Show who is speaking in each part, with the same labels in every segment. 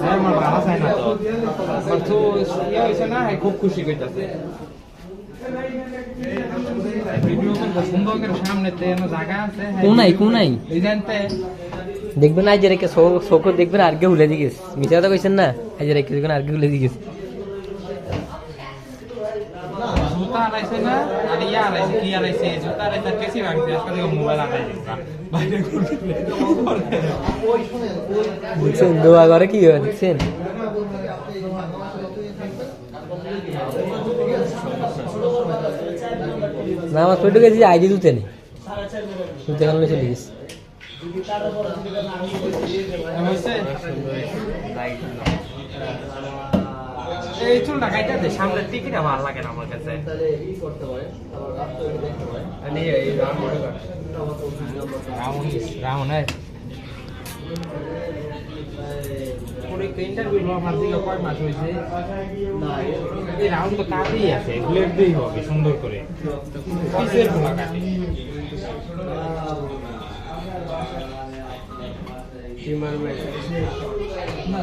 Speaker 1: হ্যাঁ ভালো চাই না তো তো ইয়ে হয়েছে না
Speaker 2: দেখবেন আজ রেখে চোখ দেখবেন আর কে হুলে দিগেস মিছা কথা কইছেন না? আজ রেখে দেখবেন আর কে হুলে দিগেস
Speaker 1: জুতা আলাইছে না? আর ইয়া আলাইছে কি আলাইছে? জুতা আলাইছে আর কেসি ভাঙছে আজকে দেখো মোবাইল ঘুরতে
Speaker 2: দেখছেন দোয়া করে কি হয় দেখছেন না আমার ছোট গেছি আইডি দুতে নেই। দুতে কারণে চলে গেছি।
Speaker 1: হয়েছে? এই চুলটা কাইটা দে সামনের টিকিটা ভালো লাগে না আমার কাছে। আমি এই রাউন্ড রাউন্ড है পুরো ইন্টারভিউ হওয়া মাস দিকে কয় মাস হয়েছে এই রাউন্ড তো কাটেই আছে ব্লেড দিয়েই হবে সুন্দর করে। গুলা কাটে? না।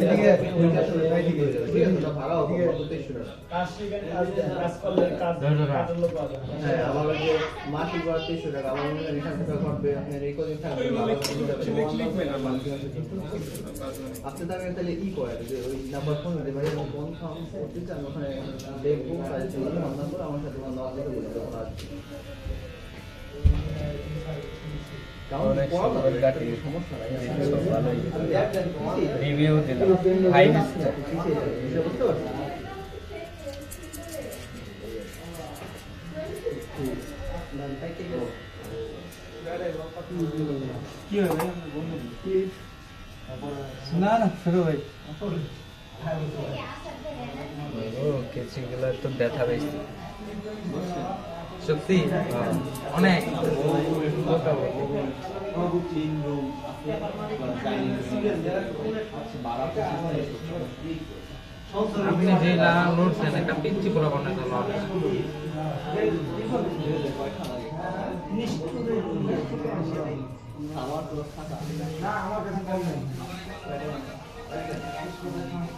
Speaker 1: ঠিক আছে দুইটা একসাথে না। নাহলে তো যাবে
Speaker 3: আবার ওই যে মাসিক ভাড়া 300 টাকা, আবার রিটার্ন টাকা ঘটবে, আপনার এই কদিন থাকবে, ভালো আপনি তাহলে তাহলে ই করেন যে ওই নাম্বার ফোন দিতে পারি এবং করতে চান ওখানে দেখব আমার সাথে আমার নাম্বার থেকে বলে দেবো
Speaker 1: রিভিউ দিলাম। ফাইভ স্টার না না শুরু ভাই ও কেচিগুলো তো ব্যথা বেশি। সত্যি অনেক। আপনি যে লড়ছেন একটা পিচ্ছি বানাতে এসি কি